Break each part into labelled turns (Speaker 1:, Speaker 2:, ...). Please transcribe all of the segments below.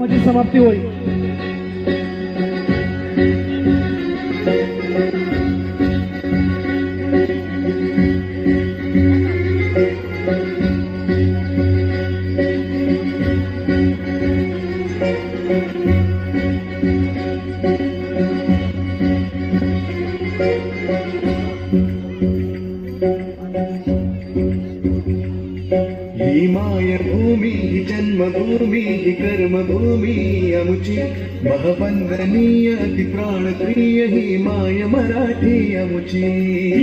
Speaker 1: माझी समाप्ती होईल
Speaker 2: ही मायभूमी ही जन्मभूमी ही कर्मभूमी अमुची महवंदनीय ती प्राणप्रिय ही माय मराठी अमुची.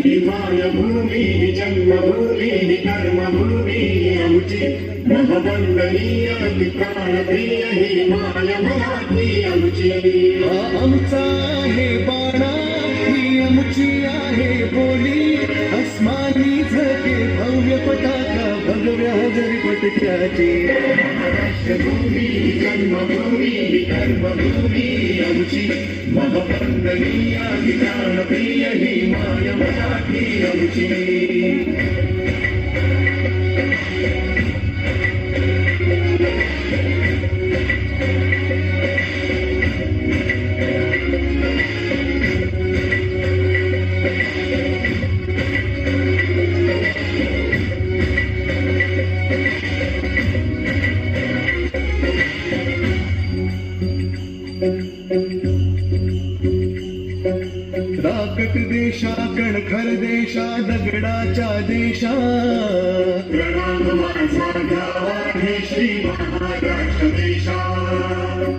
Speaker 3: ही मायभूमी ही जन्मभूमी ही कर्मभूमी आमची महवंदनीय ती प्राणप्रिय ही माय मराठी आमची
Speaker 2: हा आमचा आहे बाणा ही अमुची आहे बोली. भगव्या जरी
Speaker 3: राष्ट्रभूमी जन्मभूमी कर्मभूमी आमची महवंदनीय ती ही माय मराठी आमची
Speaker 2: Thank you. कट देशा कणखर देशा दगडाच्या देशा.
Speaker 3: प्रणाम माझा घ्यावा हे श्री महाराष्ट्र देशा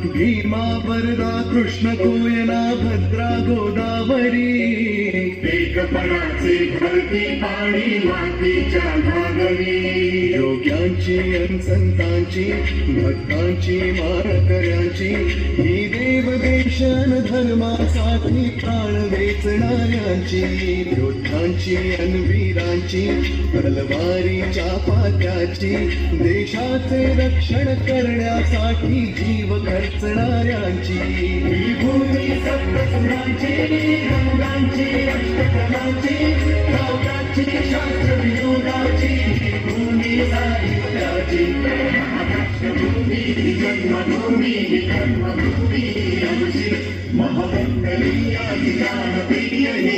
Speaker 2: भीमा वरदा कृष्ण कोयना भद्रा गोदावरी.
Speaker 3: एकपणाचे भरती पाणी मातीच्या
Speaker 2: योग्यांची संतांची भक्तांची मारकऱ्यांची ही देवदेशन धर्मासाठी प्राण वेचणाऱ्यांची योद्धांची अनवीरांची तलवारीच्या पात्याची देशाचे रक्षण करण्यासाठी जीव खर्चणाऱ्यांची.
Speaker 3: ही भूमी सप्तसुरांची गंगांची अष्टकलांची महाराष्ट्रभूमी ही जन्मभूमी ही कर्मभूमी आमची महामंडलीय ही ज्ञानप्रिय ही